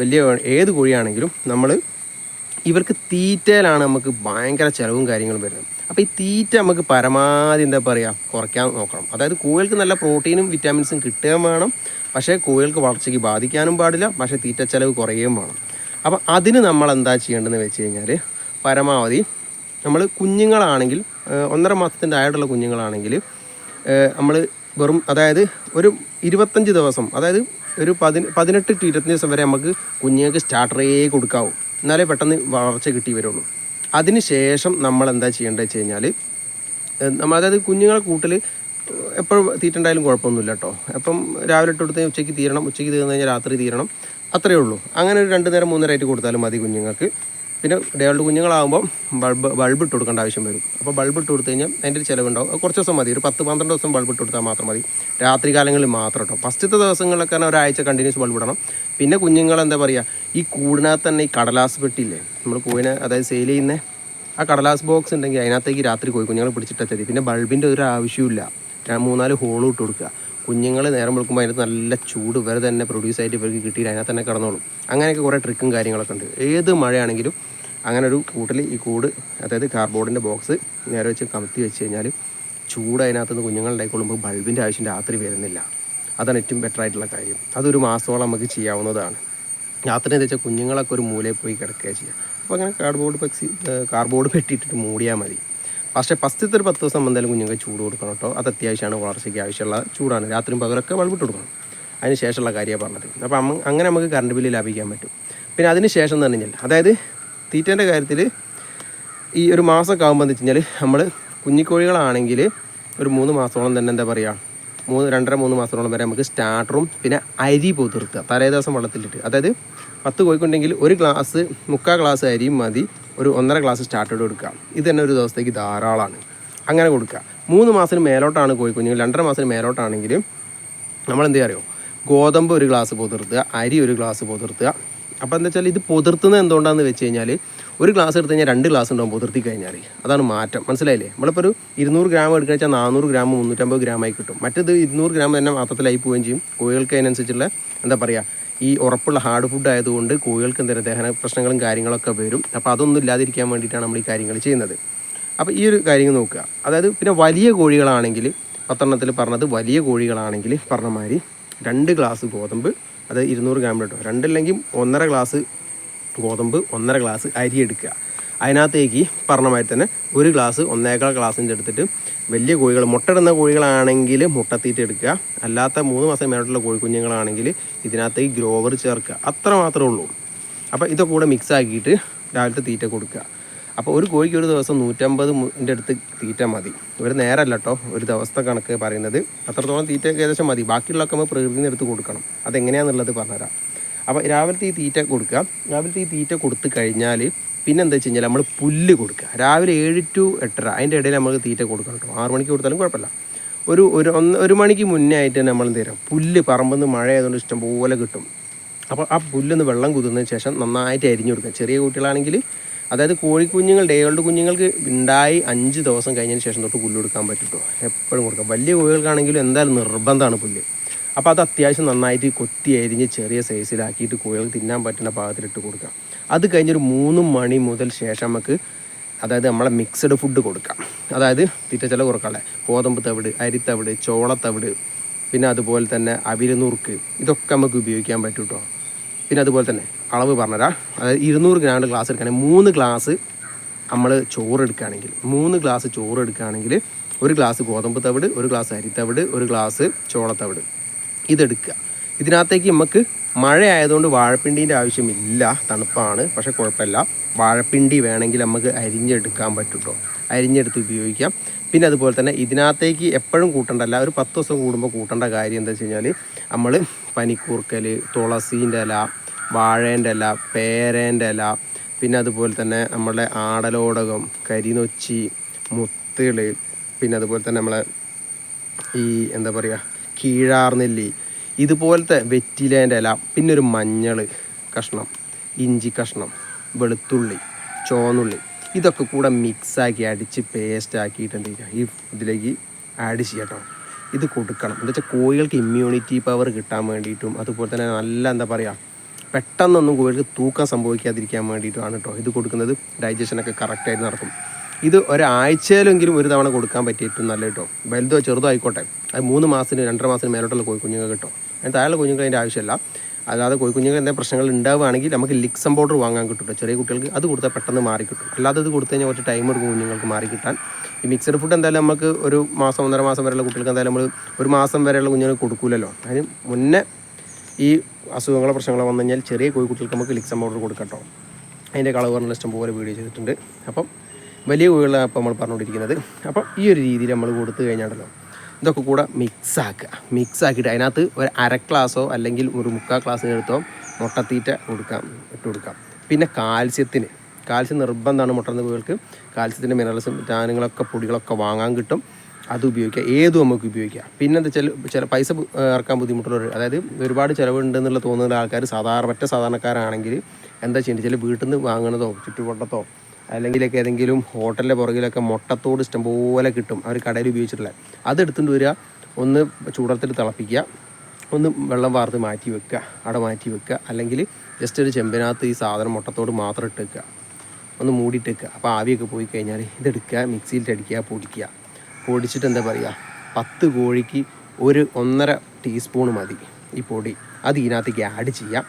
വലിയ ഏത് കോഴിയാണെങ്കിലും നമ്മൾ ഇവർക്ക് തീറ്റയിലാണ് നമുക്ക് ഭയങ്കര ചിലവും കാര്യങ്ങളും വരുന്നത്. അപ്പോൾ ഈ തീറ്റ നമുക്ക് പരമാവധി എന്താ പറയുക കുറയ്ക്കാൻ നോക്കണം. അതായത് കോഴികൾക്ക് നല്ല പ്രോട്ടീനും വിറ്റാമിൻസും കിട്ടുകയും വേണം. പക്ഷേ കോഴികൾക്ക് വളർച്ചയ്ക്ക് ബാധിക്കാനും പാടില്ല. പക്ഷേ തീറ്റ ചിലവ് കുറയുകയും വേണം. അപ്പോൾ അതിന് നമ്മൾ എന്താ ചെയ്യേണ്ടതെന്ന് വെച്ച് കഴിഞ്ഞാൽ പരമാവധി നമ്മൾ കുഞ്ഞുങ്ങളാണെങ്കിൽ ഒന്നര മാസത്തിന്റെ ആയിട്ടുള്ള കുഞ്ഞുങ്ങളാണെങ്കിൽ നമ്മൾ വെറും അതായത് ഒരു ഇരുപത്തഞ്ച് ദിവസം അതായത് ഒരു പതിന പതിനെട്ട് ടു ഇരുപത്തഞ്ച് ദിവസം വരെ നമുക്ക് കുഞ്ഞുങ്ങൾക്ക് സ്റ്റാർട്ടറേ കൊടുക്കാവൂ. എന്നാലേ പെട്ടെന്ന് വളർച്ച കിട്ടി വരുള്ളൂ. അതിന് ശേഷം നമ്മൾ എന്താ ചെയ്യേണ്ടത് വെച്ച് കഴിഞ്ഞാൽ നമ്മൾ അതായത് കുഞ്ഞുങ്ങളെ കൂട്ടിൽ എപ്പോഴും തീറ്റണ്ടായാലും കുഴപ്പമൊന്നുമില്ല കേട്ടോ അപ്പം രാവിലെ ഇട്ട് കൊടുത്ത് ഉച്ചയ്ക്ക് തീരണം ഉച്ചയ്ക്ക് തീർന്നു കഴിഞ്ഞാൽ രാത്രി തീരണം അത്രയേ ഉള്ളൂ. അങ്ങനെ ഒരു രണ്ട് നേരം മൂന്ന് നേരമായിട്ട് കൊടുത്താലും മതി കുഞ്ഞുങ്ങൾക്ക്. പിന്നെ ഡേകളുടെ കുഞ്ഞുങ്ങളാകുമ്പോൾ ബൾബ് ബൾബ് ഇട്ട് കൊടുക്കേണ്ട ആവശ്യം വരും. അപ്പോൾ ബൾബ് ഇട്ട് കൊടുത്തു കഴിഞ്ഞാൽ അതിന്റെ ഒരു ചിലവുണ്ടാവും. കുറച്ച് ദിവസം മതി. ഒരു പത്ത് പന്ത്രണ്ട് ദിവസം ബൾബ് ഇട്ട് കൊടുത്താൽ മാത്രം മതി. രാത്രി കാലങ്ങളിൽ മാത്രം കേട്ടോ ഫസ്റ്റത്തെ ദിവസങ്ങളിലൊക്കെ ഒരാഴ്ച കണ്ടിന്യൂസ് ബൾബ് ഇടണം. പിന്നെ കുഞ്ഞുങ്ങൾ എന്താ പറയുക ഈ കൂടിനകത്ത് തന്നെ ഈ കടലാസ് പെട്ടിയില്ലേ നമ്മൾ കോഴിനെ അതായത് സെയിൽ ചെയ്യുന്ന ആ കടലാസ് ബോക്സ് ഉണ്ടെങ്കിൽ അതിനകത്തേക്ക് രാത്രി കോഴി കുഞ്ഞുങ്ങളെ പിടിച്ചിട്ടാൽ മതി പിന്നെ ബൾബിന്റെ ഒരു ആവശ്യമില്ല മൂന്നാൽ ഹോളും ഇട്ട് കൊടുക്കുക. കുഞ്ഞുങ്ങൾ നേരം വെളുക്കുമ്പോൾ അതിനകത്ത് നല്ല ചൂട് വരെ തന്നെ പ്രൊഡ്യൂസ് ആയിട്ട് ഇവർക്ക് കിട്ടിയിട്ട് അതിനകത്ത് തന്നെ കിടന്നോളും. അങ്ങനെയൊക്കെ കുറേ ട്രിക്കും കാര്യങ്ങളൊക്കെ ഉണ്ട്. ഏത് മഴയാണെങ്കിലും അങ്ങനെ ഒരു കൂട്ടിൽ ഈ കൂട് അതായത് കാർബോർഡിന്റെ ബോക്സ് നേരെ വെച്ച് കമത്തി വെച്ച് കഴിഞ്ഞാൽ ചൂട് അതിനകത്ത് നിന്ന് കുഞ്ഞുങ്ങളുണ്ടായിക്കൊള്ളുമ്പോൾ ബൾബിന്റെ ആവശ്യം രാത്രി വരുന്നില്ല. അതാണ് ഏറ്റവും ബെറ്റർ ആയിട്ടുള്ള കാര്യം. അതൊരു മാസത്തോളം നമുക്ക് ചെയ്യാവുന്നതാണ്. രാത്രി എന്താ വെച്ചാൽ കുഞ്ഞുങ്ങളൊക്കെ ഒരു മൂലയിൽ പോയി കിടക്കുക ചെയ്യുക. അപ്പോൾ അങ്ങനെ കാർഡ്ബോർഡ് പെക്സി കാർഡ്ബോർഡ് പെട്ടിയിട്ടിട്ട് മൂടിയാൽ മതി. പക്ഷേ ഫസ്റ്റത്തെ ഒരു പത്ത് ദിവസം എന്തായാലും കുഞ്ഞുങ്ങൾക്ക് ചൂട് കൊടുക്കണം കേട്ടോ. അത് അത്യാവശ്യമാണ് വളർച്ചയ്ക്ക് ആവശ്യമുള്ള ചൂടാണ്. രാത്രിയും പകലൊക്കെ ബൾബിട്ട് കൊടുക്കണം. അതിന് ശേഷമുള്ള കാര്യമാണ് പറഞ്ഞത്. അപ്പോൾ അങ്ങനെ നമുക്ക് കറണ്ട് ബില്ല് ലാഭിക്കാൻ പറ്റും. പിന്നെ അതിന് ശേഷം എന്ന് പറഞ്ഞു കഴിഞ്ഞാൽ അതായത് തീറ്റേന്റെ കാര്യത്തിൽ ഈ ഒരു മാസമൊക്കെ ആകുമ്പോൾ എന്ന് വെച്ച് കഴിഞ്ഞാൽ നമ്മൾ കുഞ്ഞിക്കോഴികളാണെങ്കിൽ ഒരു മൂന്ന് മാസത്തോളം തന്നെ എന്താ പറയുക മൂന്ന് രണ്ടര മൂന്ന് മാസത്തോളം വരെ നമുക്ക് സ്റ്റാർട്ടറും പിന്നെ അരി പൊതിർത്തുക. തലേ ദിവസം വെള്ളത്തിലിട്ട്. അതായത് പത്ത് കോഴിക്കുണ്ടെങ്കിൽ ഒരു ഗ്ലാസ് മുക്കാൽ ഗ്ലാസ് അരിയും മതി. ഒരു ഒന്നര ഗ്ലാസ് സ്റ്റാർട്ടർ കൊടുക്കുക. ഇത് തന്നെ ഒരു ദിവസത്തേക്ക് ധാരാളമാണ്. അങ്ങനെ കൊടുക്കുക. മൂന്ന് മാസത്തിന് മേലോട്ടാണ് കോഴിക്കുഞ്ഞുങ്ങൾ. രണ്ടര മാസത്തിന് മേലോട്ടാണെങ്കിൽ നമ്മൾ എന്ത് അറിയോ? ഗോതമ്പ് ഒരു ഗ്ലാസ് പൊതിർത്തുക അരി ഒരു ഗ്ലാസ് പൊതിർത്തുക. അപ്പോൾ എന്താ വെച്ചാൽ ഇത് പൊതിർത്തുന്നത് എന്തുകൊണ്ടാണെന്ന് വെച്ച് കഴിഞ്ഞാൽ ഒരു ഗ്ലാസ് എടുത്ത് കഴിഞ്ഞാൽ രണ്ട് ഗ്ലാസ് ഉണ്ടാവും പൊതിർത്തി കഴിഞ്ഞാൽ അതാണ് മാറ്റം. മനസ്സിലായില്ലേ? നമ്മളിപ്പോൾ ഒരു ഇരുന്നൂറ് ഗ്രാം എടുക്കുക വെച്ചാൽ നാനൂറ് ഗ്രാം മുന്നൂറ്റമ്പത് ഗ്രാമായി കിട്ടും. മറ്റേത് ഇരുന്നൂറ് ഗ്രാം തന്നെ മാത്രത്തിലായി പോവുകയും ചെയ്യും. കോഴികൾക്ക് അതിനനുസരിച്ചുള്ള എന്താ പറയുക ഈ ഉറപ്പുള്ള ഹാർഡ് ഫുഡ് ആയതുകൊണ്ട് കോഴികൾക്ക് എന്തെങ്കിലും ദഹന പ്രശ്നങ്ങളും കാര്യങ്ങളൊക്കെ വരും. അപ്പോൾ അതൊന്നും ഇല്ലാതിരിക്കാൻ വേണ്ടിയിട്ടാണ് നമ്മൾ ഈ കാര്യങ്ങൾ ചെയ്യുന്നത്. അപ്പോൾ ഈ ഒരു കാര്യങ്ങൾ നോക്കുക. അതായത് പിന്നെ വലിയ കോഴികളാണെങ്കിൽ പത്തെണ്ണത്തിൽ പറഞ്ഞത് വലിയ കോഴികളാണെങ്കിൽ പറഞ്ഞ രണ്ട് ഗ്ലാസ് ഗോതമ്പ് അത് ഇരുന്നൂറ് ഗ്രാം കേട്ടോ രണ്ടില്ലെങ്കിൽ ഒന്നര ഗ്ലാസ് ഗോതമ്പ് ഒന്നര ഗ്ലാസ് അരി എടുക്കുക. അതിനകത്തേക്ക് പറഞ്ഞ മാതിരി തന്നെ ഒരു ഗ്ലാസ് ഒന്നേക്കാൾ ഗ്ലാസിന്റെ എടുത്തിട്ട് വലിയ കോഴികൾ മുട്ടയിടുന്ന കോഴികളാണെങ്കിൽ മുട്ടത്തീറ്റ എടുക്കുക. അല്ലാത്ത മൂന്ന് മാസം മേലോട്ടുള്ള കോഴിക്കുഞ്ഞുങ്ങളാണെങ്കിൽ ഇതിനകത്തേക്ക് ഗ്രോവർ ചേർക്കുക. അത്ര മാത്രമേ ഉള്ളൂ. അപ്പോൾ ഇതൊക്കെ കൂടെ മിക്സ് ആക്കിയിട്ട് രാവിലത്തെ തീറ്റ കൊടുക്കുക. അപ്പോൾ ഒരു കോഴിക്ക് ഒരു ദിവസം നൂറ്റമ്പത് ന്റെ അടുത്ത് തീറ്റ മതി. ഒരു നേരമല്ല കേട്ടോ. ഒരു ദിവസത്തെ കണക്ക് പറയുന്നത്. അത്രത്തോളം തീറ്റ ഏകദേശം മതി. ബാക്കിയുള്ളതൊക്കെ നമ്മൾ പ്രകൃതിയിൽ നിന്ന് എടുത്ത് കൊടുക്കണം. അതെങ്ങനെയാണെന്നുള്ളത് പറഞ്ഞുതരാം. അപ്പോൾ രാവിലത്തെ ഈ തീറ്റ കൊടുക്കുക. രാവിലത്തെ ഈ തീറ്റ കൊടുത്തു കഴിഞ്ഞാൽ പിന്നെ എന്താ വെച്ച് കഴിഞ്ഞാൽ നമ്മൾ പുല്ല് കൊടുക്കുക. രാവിലെ ഏഴ് ടു എട്ടര അതിന്റെ ഇടയിൽ നമ്മൾ തീറ്റ കൊടുക്കണം കേട്ടോ. ആറ് മണിക്ക് കൊടുത്താലും കുഴപ്പമില്ല. ഒരു ഒരു ഒന്ന് ഒരു മണിക്ക് മുന്നേ ആയിട്ട് തന്നെ നമ്മൾ എന്ത് തരാം പുല്ല് പറമ്പിൽ നിന്ന് മഴ ആയതുകൊണ്ട് ഇഷ്ടംപോലെ കിട്ടും. അപ്പോൾ ആ പുല്ലൊന്ന് വെള്ളം കുതിർന്നതിന് ശേഷം നന്നായിട്ട് അരിഞ്ഞു കൊടുക്കുക. ചെറിയ കുട്ടികളാണെങ്കിൽ അതായത് കോഴിക്കുഞ്ഞുങ്ങൾ ഡേകളുടെ കുഞ്ഞുങ്ങൾക്ക് ഉണ്ടായി അഞ്ച് ദിവസം കഴിഞ്ഞതിന് ശേഷം തൊട്ട് പുല്ല് കൊടുക്കാൻ പറ്റും എപ്പോഴും കൊടുക്കാം വലിയ കോഴികൾക്കാണെങ്കിലും എന്തായാലും നിർബന്ധമാണ് പുല്ല്. അപ്പോൾ അത് അത്യാവശ്യം നന്നായിട്ട് കൊത്തി അരിഞ്ഞ് ചെറിയ സൈസിലാക്കിയിട്ട് കോഴികൾക്ക് തിന്നാൻ പറ്റുന്ന പാകത്തിലിട്ട് കൊടുക്കുക. അത് കഴിഞ്ഞൊരു മൂന്ന് മണി മുതൽ ശേഷം നമുക്ക് അതായത് നമ്മളെ മിക്സഡ് ഫുഡ് കൊടുക്കാം. അതായത് തീറ്റച്ചില കുറക്കാളെ ഗോതമ്പ് തവിട് അരിത്തവിട് ചോളത്തവിട് പിന്നെ അതുപോലെ തന്നെ അവിരുന്നൂർക്ക് ഇതൊക്കെ നമുക്ക് ഉപയോഗിക്കാൻ പറ്റും കേട്ടോ പിന്നെ അതുപോലെ തന്നെ അളവ് പറഞ്ഞുതരാം അതായത് ഇരുന്നൂറ് ഗ്രാമിന്റെ ഗ്ലാസ് എടുക്കുകയാണെങ്കിൽ മൂന്ന് ഗ്ലാസ് നമ്മൾ ചോറ് എടുക്കുകയാണെങ്കിൽ മൂന്ന് ഗ്ലാസ് ചോറ് എടുക്കുകയാണെങ്കിൽ ഒരു ഗ്ലാസ് ഗോതമ്പ് തവിട് ഒരു ഗ്ലാസ് അരിത്തവിട് ഒരു ഗ്ലാസ് ചോളത്തവിട്. ഇതെടുക്കുക. ഇതിനകത്തേക്ക് നമുക്ക് മഴ ആയതുകൊണ്ട് വാഴപ്പിണ്ടീന്റെ ആവശ്യമില്ല. തണുപ്പാണ് പക്ഷേ കുഴപ്പമില്ല. വാഴപ്പിണ്ടി വേണമെങ്കിൽ നമുക്ക് അരിഞ്ഞെടുക്കാൻ പറ്റും കേട്ടോ അരിഞ്ഞെടുത്ത് ഉപയോഗിക്കാം. പിന്നെ അതുപോലെ തന്നെ ഇതിനകത്തേക്ക് എപ്പോഴും കൂട്ടണ്ടല്ല ഒരു പത്ത് ദിവസം കൂടുമ്പോൾ കൂട്ടേണ്ട കാര്യം എന്താ വെച്ച് കഴിഞ്ഞാൽ നമ്മൾ പനിക്കൂർക്കൽ തുളസീന്റെ ഇല വാഴേന്റെ ഇല പേരേന്റെ ഇല പിന്നെ അതുപോലെ തന്നെ നമ്മളുടെ ആടലോടകം കരിനൊച്ചി മുത്തുകൾ പിന്നെ അതുപോലെ തന്നെ നമ്മളെ ഈ എന്താ പറയുക കീഴാർനെല്ലി. ഇതുപോലത്തെ വെറ്റിലേന്റെ ഇല പിന്നെ ഒരു മഞ്ഞൾ കഷ്ണം ഇഞ്ചി കഷ്ണം വെളുത്തുള്ളി ചോന്നുള്ളി ഇതൊക്കെ കൂടെ മിക്സാക്കി അടിച്ച് പേസ്റ്റ് ആക്കിയിട്ടുണ്ട് ഈ ഇതിലേക്ക് ആഡ് ചെയ്യട്ടോ ഇത് കൊടുക്കണം. എന്താ വെച്ചാൽ കോഴികൾക്ക് ഇമ്മ്യൂണിറ്റി പവർ കിട്ടാൻ വേണ്ടിയിട്ടും അതുപോലെ തന്നെ നല്ല എന്താ പറയുക പെട്ടെന്നൊന്നും കോഴികൾക്ക് തൂക്കം സംഭവിക്കാതിരിക്കാൻ വേണ്ടിയിട്ടുമാണ് കേട്ടോ ഇത് കൊടുക്കുന്നത്. ഡൈജഷനൊക്കെ കറക്റ്റായിട്ട് നടക്കും. ഇത് ഒരാഴ്ചയിലെങ്കിലും ഒരു തവണ കൊടുക്കാൻ പറ്റിയ ഏറ്റവും നല്ല കേട്ടോ. വലുതോ ചെറുതോ ആയിക്കോട്ടെ. അത് മൂന്ന് മാസത്തിന് രണ്ടര മാസത്തിന് മേലോട്ടുള്ള കോഴി കുഞ്ഞുങ്ങൾ കിട്ടും. അതിന് താഴെയുള്ള കുഞ്ഞുങ്ങൾ അതിന്റെ ആവശ്യമില്ല. അല്ലാതെ കോഴി കുഞ്ഞുങ്ങൾ എന്തെങ്കിലും പ്രശ്നങ്ങൾ ഉണ്ടാവുകയാണെങ്കിൽ നമുക്ക് ലിക്സം പൗഡർ വാങ്ങാൻ കിട്ടും കേട്ടോ. ചെറിയ കുട്ടികൾക്ക് അത് കൊടുത്താൽ പെട്ടെന്ന് മാറി കിട്ടും. അല്ലാതെ ഇത് കൊടുത്തു കഴിഞ്ഞാൽ കുറച്ച് ടൈം എടുക്കും കുഞ്ഞുങ്ങൾക്ക് മാറി കിട്ടാൻ. ഈ മിക്സഡ് ഫുഡ് എന്തായാലും നമുക്ക് ഒരു മാസം ഒന്നര മാസം വരെയുള്ള കുട്ടികൾക്ക് എന്തായാലും നമ്മൾ ഒരു മാസം വരെയുള്ള കുഞ്ഞുങ്ങൾക്ക് കൊടുക്കൂലല്ലോ. അതിന് മുന്നേ ഈ അസുഖങ്ങളോ പ്രശ്നങ്ങളോ വന്നു കഴിഞ്ഞാൽ ചെറിയ കോഴി കുട്ടികൾക്ക് നമുക്ക് ലിക്സം പൗഡർ കൊടുക്കട്ടോ അതിന്റെ കളവ് പറഞ്ഞ ഇഷ്ടം പോലെ വീഡിയോ ചെയ്തിട്ടുണ്ട്. അപ്പം വലിയ കോഴികളാണ് അപ്പോൾ നമ്മൾ പറഞ്ഞുകൊണ്ടിരിക്കുന്നത്. അപ്പോൾ ഈ ഒരു രീതിയിൽ നമ്മൾ കൊടുത്തു കഴിഞ്ഞാണ്ടല്ലോ ഇതൊക്കെ കൂടെ മിക്സ് ആക്കുക. മിക്സ് ആക്കിയിട്ട് അതിനകത്ത് ഒരു അര ക്ലാസ്സോ അല്ലെങ്കിൽ ഒരു മുക്കാൽ ഗ്ലാസ് എടുത്തോ മുട്ടത്തീറ്റ കൊടുക്കാം ഇട്ട് കൊടുക്കാം. പിന്നെ കാൽസ്യത്തിന് കാൽസ്യം നിർബന്ധമാണ് മുട്ടർന്ന കോഴികൾക്ക് കാൽസ്യത്തിന്റെ മിനറൽസും വിറ്റാമിനുകളൊക്കെ പൊടികളൊക്കെ വാങ്ങാൻ കിട്ടും. അത് ഉപയോഗിക്കുക ഏതും നമുക്ക് ഉപയോഗിക്കാം. പിന്നെ എന്താ ചില ചില പൈസ ഇറക്കാൻ ബുദ്ധിമുട്ടുള്ളവർ അതായത് ഒരുപാട് ചിലവുണ്ടെന്നുള്ള തോന്നുന്ന ആൾക്കാർ സാധാരണ മറ്റേ സാധാരണക്കാരാണെങ്കിൽ എന്താ ചെയ്യേണ്ടത് ചില വീട്ടിൽ നിന്ന് വാങ്ങണതോ ചുറ്റുവട്ടത്തോ അല്ലെങ്കിലൊക്കെ ഏതെങ്കിലും ഹോട്ടലിന്റെ പുറകിലൊക്കെ മുട്ടത്തോട് ഇഷ്ടംപോലെ കിട്ടും. അവർ കടയിൽ ഉപയോഗിച്ചിട്ടില്ല അതെടുത്തുകൊണ്ട് വരിക. ഒന്ന് ചൂടത്തിൽ തിളപ്പിക്കുക. ഒന്ന് വെള്ളം വാർത്ത് മാറ്റി വെക്കുക. അവിടെ മാറ്റി വെക്കുക. അല്ലെങ്കിൽ ജസ്റ്റ് ഒരു ചെമ്പിനകത്ത് ഈ സാധനം മുട്ടത്തോട് മാത്രം ഇട്ട് വെക്കുക. ഒന്ന് മൂടിയിട്ട് വെക്കുക. അപ്പോൾ ആവിയൊക്കെ പോയി കഴിഞ്ഞാൽ ഇതെടുക്കുക മിക്സിയിലിട്ടടിക്കുക പൊടിക്കുക. പൊടിച്ചിട്ട് എന്താ പറയുക? പത്ത് കോഴിക്ക് ഒരു ഒന്നര ടീസ്പൂൺ മതി ഈ പൊടി. അത് ഇതിനകത്തേക്ക് ആഡ് ചെയ്യാം.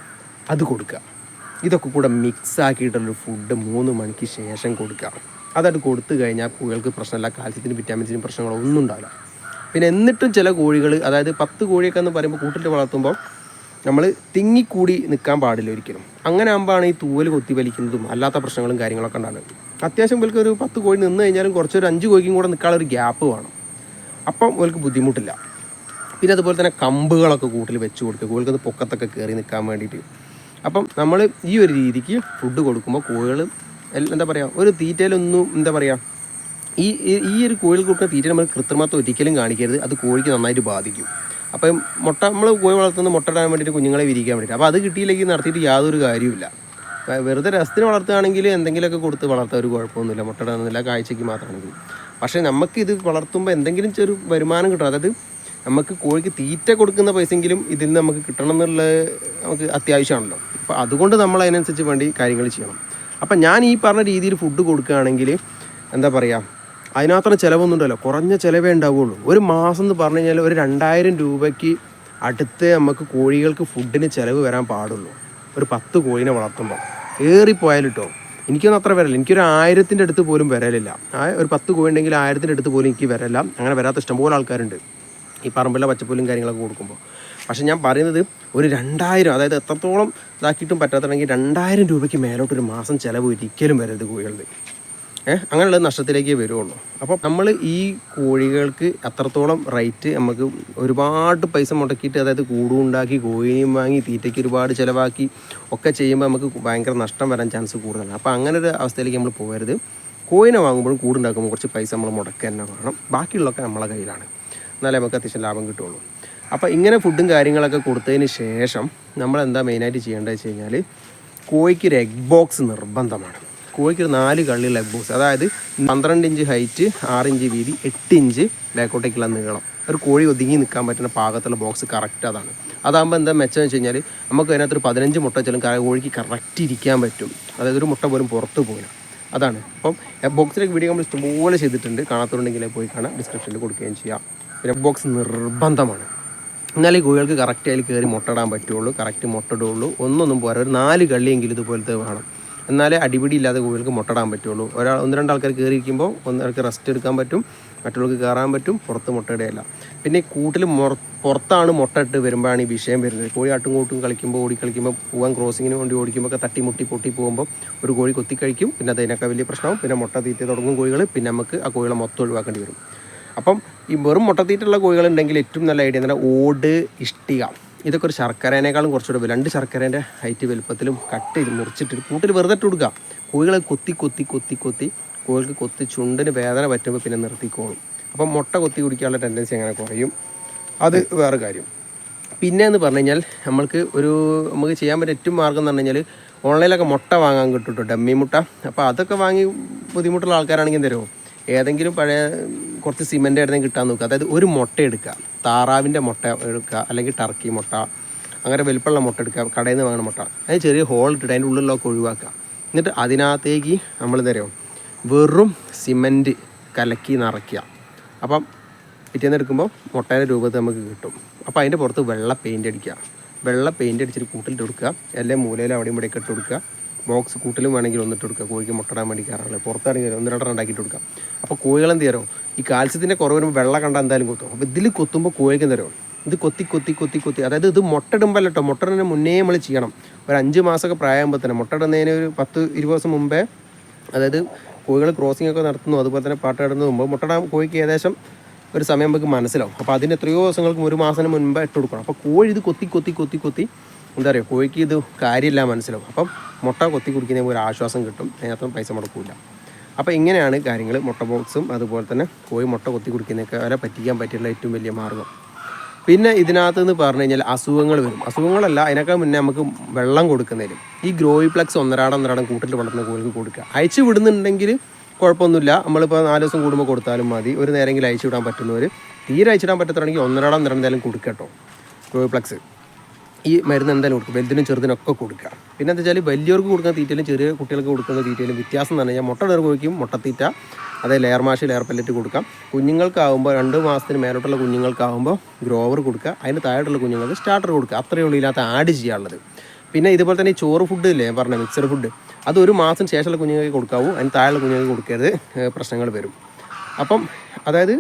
അത് കൊടുക്കുക. ഇതൊക്കെ കൂടെ മിക്സ് ആക്കിയിട്ടുള്ളൊരു ഫുഡ് മൂന്ന് മണിക്ക് ശേഷം കൊടുക്കുക. അതായിട്ട് കൊടുത്തു കഴിഞ്ഞാൽ കോഴികൾക്ക് പ്രശ്നമില്ല. കാൽസ്യത്തിനും വിറ്റാമിൻസിനും പ്രശ്നങ്ങളോ ഒന്നും ഉണ്ടാവില്ല. പിന്നെ എന്നിട്ടും ചില കോഴികൾ അതായത് പത്ത് കോഴിയൊക്കെ എന്ന് പറയുമ്പോൾ കൂട്ടിൽ വളർത്തുമ്പോൾ നമ്മൾ തിങ്ങിക്കൂടി നിൽക്കാൻ പാടില്ല ഒരിക്കലും. അങ്ങനെ ആകുമ്പോഴാണ് ഈ തൂവൽ കൊത്തി വലിക്കുന്നതും അല്ലാത്ത പ്രശ്നങ്ങളും കാര്യങ്ങളൊക്കെ ഉണ്ടാകുന്നത് അത്യാവശ്യം ഇവർക്ക് ഒരു പത്ത് കോഴി നിന്ന് കഴിഞ്ഞാലും കുറച്ചൊരു അഞ്ച് കോഴിക്കും കൂടെ നിൽക്കാനുള്ള ഒരു ഗ്യാപ്പ് വേണം. അപ്പം ഇവർക്ക് ബുദ്ധിമുട്ടില്ല. പിന്നെ അതുപോലെ തന്നെ കമ്പുകളൊക്കെ കൂട്ടിൽ വെച്ച് കൊടുക്കുക. കോഴികൾക്ക് പൊക്കത്തൊക്കെ കയറി നിൽക്കാൻ വേണ്ടിയിട്ട്. അപ്പം നമ്മൾ ഈ ഒരു രീതിക്ക് ഫുഡ് കൊടുക്കുമ്പോൾ കോഴികൾ എന്താ പറയുക ഒരു തീറ്റയിലൊന്നും എന്താ പറയുക ഈ ഈ- ഒരു കോഴികൾ കൊടുക്കുന്ന തീറ്റ നമ്മൾ കൃത്രിമത്വം ഒരിക്കലും കാണിക്കരുത്. അത് കോഴിക്ക് നന്നായിട്ട് ബാധിക്കും. അപ്പം മുട്ട നമ്മൾ കോഴി വളർത്തുന്ന മുട്ട ഇടാൻ വേണ്ടിയിട്ട് കുഞ്ഞുങ്ങളെ വിരിക്കാൻ വേണ്ടിയിട്ട്. അപ്പോൾ അത് കിട്ടിയില്ലെങ്കിൽ നടത്തിയിട്ട് യാതൊരു കാര്യമില്ല വെറുതെ രസത്തിന് വളർത്തുകയാണെങ്കിൽ എന്തെങ്കിലുമൊക്കെ കൊടുത്ത് വളർത്താൻ ഒരു കുഴപ്പമൊന്നുമില്ല. മുട്ട ഇടാനൊന്നുമില്ല. കാഴ്ചയ്ക്ക് മാത്രമാണെങ്കിൽ പക്ഷേ നമുക്കിത് വളർത്തുമ്പോൾ എന്തെങ്കിലും ചെറു വരുമാനം കിട്ടും. അതായത് നമുക്ക് കോഴിക്ക് തീറ്റ കൊടുക്കുന്ന പൈസയെങ്കിലും ഇതിൽ നിന്ന് നമുക്ക് കിട്ടണം എന്നുള്ളത് നമുക്ക് അത്യാവശ്യമാണല്ലോ. അപ്പോൾ അതുകൊണ്ട് നമ്മൾ അതിനനുസരിച്ച് വേണ്ടി കാര്യങ്ങൾ ചെയ്യണം. അപ്പം ഞാൻ ഈ പറഞ്ഞ രീതിയിൽ ഫുഡ് കൊടുക്കുകയാണെങ്കിൽ എന്താ പറയുക അതിനകത്തുള്ള ചിലവൊന്നും ഉണ്ടല്ലോ. കുറഞ്ഞ ചിലവേ ഉണ്ടാവുകയുള്ളൂ ഒരു മാസം എന്ന് പറഞ്ഞു കഴിഞ്ഞാൽ ഒരു രണ്ടായിരം രൂപയ്ക്ക് അടുത്ത് നമുക്ക് കോഴികൾക്ക് ഫുഡിന് ചിലവ് വരാൻ പാടുള്ളൂ. ഒരു പത്ത് കോഴിനെ വളർത്തുമ്പോൾ. ഏറിപ്പോയാലിട്ടോ എനിക്കൊന്നും അത്ര വരല്ല എനിക്കൊരു ആയിരത്തിന്റെ അടുത്ത് പോലും വരലില്ല. ഒരു പത്ത് കോഴി ഉണ്ടെങ്കിൽ ആയിരത്തിന്റെ അടുത്ത് പോലും എനിക്ക് വരല്ല അങ്ങനെ വരാത്ത ഇഷ്ടംപോലെ ആൾക്കാരുണ്ട്. ഈ പറമ്പിലെ പച്ചപ്പുല്ലും കാര്യങ്ങളൊക്കെ കൊടുക്കുമ്പോൾ പക്ഷേ ഞാൻ പറയുന്നത് ഒരു രണ്ടായിരം അതായത് എത്രത്തോളം ഇതാക്കിയിട്ടും പറ്റാത്തണമെങ്കിൽ രണ്ടായിരം രൂപയ്ക്ക് മേലോട്ട് ഒരു മാസം ചിലവ് ഒരിക്കലും വരരുത് കോഴികളുടെ ഏഹ് അങ്ങനെയുള്ള നഷ്ടത്തിലേക്കേ വരുള്ളൂ അപ്പോൾ നമ്മൾ ഈ കോഴികൾക്ക് അത്രത്തോളം റേറ്റ് നമുക്ക് ഒരുപാട് പൈസ മുടക്കിയിട്ട് അതായത് കൂടും ഉണ്ടാക്കി കോഴിയും വാങ്ങി തീറ്റയ്ക്ക് ഒരുപാട് ചിലവാക്കി ഒക്കെ ചെയ്യുമ്പോൾ നമുക്ക് ഭയങ്കര നഷ്ടം വരാൻ ചാൻസ് കൂടുതലാണ്. അപ്പോൾ അങ്ങനെ ഒരു അവസ്ഥയിലേക്ക് നമ്മൾ പോകരുത് കോഴിനെ വാങ്ങുമ്പോഴും കൂടുണ്ടാക്കുമ്പോൾ കുറച്ച് പൈസ നമ്മൾ മുടക്കുക തന്നെ വേണം. ബാക്കിയുള്ളതൊക്കെ നമ്മളെ കയ്യിലാണ്. എന്നാലേ നമുക്ക് അത്യാവശ്യം ലാഭം കിട്ടുള്ളൂ. അപ്പോൾ ഇങ്ങനെ ഫുഡും കാര്യങ്ങളൊക്കെ കൊടുത്തതിന് ശേഷം നമ്മൾ എന്താ മെയിനായിട്ട് ചെയ്യേണ്ടത് വെച്ച് കഴിഞ്ഞാൽ കോഴിക്ക് ഒരു എഗ് ബോക്സ് നിർബന്ധമാണ്. കോഴിക്ക് ഒരു നാല് കള്ളിയുള്ള എഗ് ബോക്സ് അതായത് പന്ത്രണ്ട് ഇഞ്ച് ഹൈറ്റ് ആറ് ഇഞ്ച് വീതി എട്ട് ഇഞ്ച് ബാക്കോട്ടേക്കുള്ള നീളം. ഒരു കോഴി ഒതുങ്ങി നിൽക്കാൻ പറ്റുന്ന പാകത്തുള്ള ബോക്സ് കറക്റ്റ് അതാണ്. അതാകുമ്പോൾ എന്താ മെച്ചം വെച്ച് കഴിഞ്ഞാൽ നമുക്ക് അതിനകത്ത് ഒരു പതിനഞ്ച് മുട്ട വെച്ചാലും കോഴിക്ക് കറക്റ്റ് ഇരിക്കാൻ പറ്റും. അതായത് ഒരു മുട്ട പോലും പുറത്ത് പോകില്ല അതാണ്. അപ്പം ബോക്സിലേക്ക് വീഡിയോ നമ്മൾ ഇഷ്ടംപോലെ ചെയ്തിട്ടുണ്ട്. കാണാത്തുണ്ടെങ്കിൽ പോയി കാണാം. ഡിസ്ക്രിപ്ഷനിൽ കൊടുക്കുകയും ചെയ്യാം. പിന്നെ ബോക്സ് നിർബന്ധമാണ്. എന്നാലേ ഈ കോഴികൾക്ക് കറക്റ്റ് അതിൽ കയറി മുട്ടയിടാൻ പറ്റുള്ളൂ കറക്റ്റ് മുട്ടയിടുള്ളൂ. ഒന്നൊന്നും പോരാ. ഒരു നാല് കള്ളിയെങ്കിലും ഇതുപോലത്തെ വേണം. എന്നാലേ അടിപിടി ഇല്ലാതെ കോഴികൾക്ക് മുട്ടയിടാൻ പറ്റുള്ളൂ. ഒരാൾ ഒന്ന് രണ്ട് ആൾക്കാർ കയറി ഇരിക്കുമ്പോൾ ഒന്നർക്ക് റെസ്റ്റ് എടുക്കാൻ പറ്റും മറ്റുള്ളവർക്ക് കയറാൻ പറ്റും പുറത്ത് മുട്ടയിടുകയല്ല പിന്നെ കൂട്ടിൽ പുറത്താണ് മുട്ട ഇട്ട് വരുമ്പോഴാണ് ഈ വിഷയം വരുന്നത്. കോഴി ആട്ടും കൂട്ടും കളിക്കുമ്പോൾ ഓടി കളിക്കുമ്പോൾ പോകാൻ ക്രോസിങ്ങിന് വേണ്ടി ഓടിക്കുമ്പോൾ ഒക്കെ തട്ടി മുട്ടി പൊട്ടി പോകുമ്പോൾ ഒരു കോഴി കൊത്തി കഴിക്കും. പിന്നെ അതിനൊക്കെ വലിയ പ്രശ്നവും പിന്നെ മുട്ട തീറ്റ തുടങ്ങും കോഴികൾ പിന്നെ നമുക്ക് ആ കോഴികളെ മൊത്തം ഒഴിവാക്കേണ്ടി വരും. അപ്പം ഈ വെറും മുട്ടത്തീറ്റുള്ള കോഴികളുണ്ടെങ്കിൽ ഏറ്റവും നല്ല ഐഡിയ എന്നാൽ ഓട് ഇഷ്ടിക. ഇതൊക്കെ ഒരു ശർക്കരേനേക്കാളും കുറച്ചുകൂടെ. രണ്ട് ശർക്കരേന്റെ ഹൈറ്റ് വലുപ്പത്തിലും കട്ട് ചെയ്ത് മുറിച്ചിട്ട് കൂട്ടിൽ വെറുതെ ഇട്ട് കൊടുക്കുക. കോഴികളെ കൊത്തി കൊത്തി കൊത്തി കൊത്തി കോഴികൾക്ക് കൊത്തി ചുണ്ടിന് വേദന പറ്റുമ്പോൾ പിന്നെ നിർത്തിക്കോളും. അപ്പം മുട്ട കൊത്തി കുടിക്കാനുള്ള ടെൻഡൻസി അങ്ങനെ കുറയും. അത് വേറെ കാര്യം. പിന്നെ എന്ന് പറഞ്ഞു കഴിഞ്ഞാൽ നമ്മൾക്ക് ഒരു നമുക്ക് ചെയ്യാൻ പറ്റിയ ഏറ്റവും മാർഗം എന്ന് പറഞ്ഞു കഴിഞ്ഞാൽ ഓൺലൈനിലൊക്കെ മുട്ട വാങ്ങാൻ കിട്ടും കേട്ടോ ഡമ്മി മുട്ട. അപ്പോൾ അതൊക്കെ വാങ്ങി ബുദ്ധിമുട്ടുള്ള ആൾക്കാരാണെങ്കിൽ തരുമോ? ഏതെങ്കിലും പഴയ കുറച്ച് സിമെന്റ് ആയിരുന്നെങ്കിൽ കിട്ടാൻ നോക്കുക. അതായത് ഒരു മുട്ട എടുക്കുക. താറാവിന്റെ മുട്ട എടുക്കുക. അല്ലെങ്കിൽ ടർക്കി മുട്ട. അങ്ങനെ വലിപ്പമുള്ള മുട്ട എടുക്കുക. കടയിൽ നിന്ന് വാങ്ങുന്ന മുട്ട. അതിന് ചെറിയ ഹോൾ ഇട്ടിട്ട് അതിന്റെ ഉള്ളിലൊക്കെ ഒഴിവാക്കുക. എന്നിട്ട് അതിനകത്തേക്ക് നമ്മൾ തരും വെറും സിമന്റ് കലക്കി നിറയ്ക്കുക. അപ്പം പിറ്റേന്ന് എടുക്കുമ്പോൾ മുട്ടയുടെ രൂപത്തിൽ നമുക്ക് കിട്ടും. അപ്പോൾ അതിന്റെ പുറത്ത് വെള്ള പെയിന്റ് അടിക്കുക. വെള്ള പെയിന്റ് അടിച്ചിട്ട് കൂട്ടിലിട്ട് കൊടുക്കുക. എല്ലാ മൂലയിലും അവിടെയും ഇവിടെയൊക്കെ ഇട്ട് കൊടുക്കുക. ബോക്സ് കൂട്ടിലും വേണമെങ്കിൽ ഒന്നിട്ട് കൊടുക്കുക കോഴിക്ക് മുട്ടടാൻ വേണ്ടി കയറാറില്ല പുറത്താണെങ്കിൽ ഒന്ന് രണ്ടെണ്ണം ഉണ്ടാക്കിയിട്ട് കൊടുക്കുക അപ്പോൾ കോഴികളെന്ത് തരുമോ ഈ കാൽസ്യത്തിന്റെ കുറവ് വരുമ്പോൾ വെള്ളം കണ്ടാൽ എന്തായാലും കൊത്തും. അപ്പോൾ ഇതിൽ കൊത്തുമ്പോൾ കോഴിക്ക് തരുമോ ഇത് കൊത്തി കൊത്തി കൊത്തി കൊത്തി. അതായത് ഇത് മുട്ട ഇടുമ്പോൾ കേട്ടോ. മുന്നേ നമ്മൾ ചെയ്യണം. ഒരു അഞ്ച് മാസമൊക്കെ പ്രായമാകുമ്പോൾ തന്നെ മുട്ടടുന്നതിന് ഒരു പത്ത് ഇരുപത് ദിവസം മുമ്പേ അതായത് കോഴികൾ ക്രോസിംഗ് ഒക്കെ നടത്തുന്നു. അതുപോലെ തന്നെ പാട്ട് ഇടുന്നത് മുമ്പ് മുട്ടടാൻ കോഴിക്ക് ഏകദേശം ഒരു സമയം നമുക്ക് മനസ്സിലാവും. അപ്പോൾ അതിന് എത്രയോ ദിവസങ്ങൾക്ക് ഒരു മാസത്തിന് മുൻപ് ഇട്ട് കൊടുക്കണം. അപ്പോൾ കോഴി ഇത് കൊത്തി കൊത്തി കൊത്തി കൊത്തി എന്താ പറയുക കോഴിക്ക് ഇത് കാര്യമില്ല മനസ്സിലാവും. അപ്പം മുട്ട കൊത്തി കുടിക്കുന്നതിന് ഒരു ആശ്വാസം കിട്ടും. അതിനകത്തൊന്നും പൈസ മുടക്കില്ല. അപ്പോൾ ഇങ്ങനെയാണ് കാര്യങ്ങൾ മുട്ട ബോക്സും അതുപോലെ തന്നെ കോഴി മുട്ട കൊത്തി കുടിക്കുന്നതൊക്കെ വരെ പറ്റിക്കാൻ പറ്റിയുള്ള ഏറ്റവും വലിയ മാർഗം. പിന്നെ ഇതിനകത്ത് നിന്ന് പറഞ്ഞു കഴിഞ്ഞാൽ അസുഖങ്ങൾ വരും. അസുഖങ്ങളല്ല അതിനൊക്കെ മുന്നേ നമുക്ക് വെള്ളം കൊടുക്കുന്നതിലും. ഈ ഗ്രോയി പ്ലക്സ് ഒന്നരാടം ഒന്നരാടം കൂട്ടിൽ വളർത്തുന്ന കോഴിക്ക് കൊടുക്കുക. അയച്ചു വിടുന്നുണ്ടെങ്കിൽ കുഴപ്പമൊന്നുമില്ല. നമ്മളിപ്പോൾ നാല് ദിവസം കൂടുമ്പോൾ കൊടുത്താലും മതി. ഒരു നേരെങ്കിലും അയച്ചു വിടാൻ പറ്റുന്നവർ തീരെ അയച്ചിടാൻ പറ്റത്തുണ്ടെങ്കിൽ ഒന്നരാടം ഒന്നരാടം എന്തായാലും കൊടുക്കട്ടോ ഗ്രോയി പ്ലക്സ് ഈ മരുന്ന് എന്തായാലും കൊടുക്കും. വലുതിനും ചെറുതിനൊക്കെ കൊടുക്കുക. പിന്നെ എന്താ വെച്ചാൽ വലിയവർക്ക് കൊടുക്കുന്ന തീറ്റയിലും ചെറിയ കുട്ടികൾക്ക് കൊടുക്കുന്ന തീറ്റയിലും വ്യത്യാസം എന്ന് പറഞ്ഞാൽ മുട്ട ഡെർ കോഴിക്കും മുട്ടത്തീറ്റ അതേ ലെയർ മാഷ് ലെയർ പല്ലറ്റ് കൊടുക്കാം. കുഞ്ഞുങ്ങൾക്കാവുമ്പോൾ രണ്ട് മാസത്തിന് മേലോട്ടുള്ള കുഞ്ഞുങ്ങൾക്കാവുമ്പോൾ ഗ്രോവർ കൊടുക്കുക. അതിന് താഴെയുള്ള കുഞ്ഞുങ്ങൾക്ക് സ്റ്റാർട്ടർ കൊടുക്കുക. അത്രയേ ഉള്ളൂ ഇതിനകത്ത് ആഡ് ചെയ്യാനുള്ളത്. പിന്നെ ഇതുപോലെ തന്നെ ഈ ചോറ് ഫുഡ് ഇല്ലേ ഞാൻ പറഞ്ഞ മിക്സർ ഫുഡ് അത് ഒരു മാസം ശേഷമുള്ള കുഞ്ഞുങ്ങൾക്ക് കൊടുക്കാവൂ. അതിന് താഴെയുള്ള കുഞ്ഞുങ്ങൾക്ക് കൊടുക്കരുത്. പ്രശ്നങ്ങൾ വരും. അപ്പം അതായത്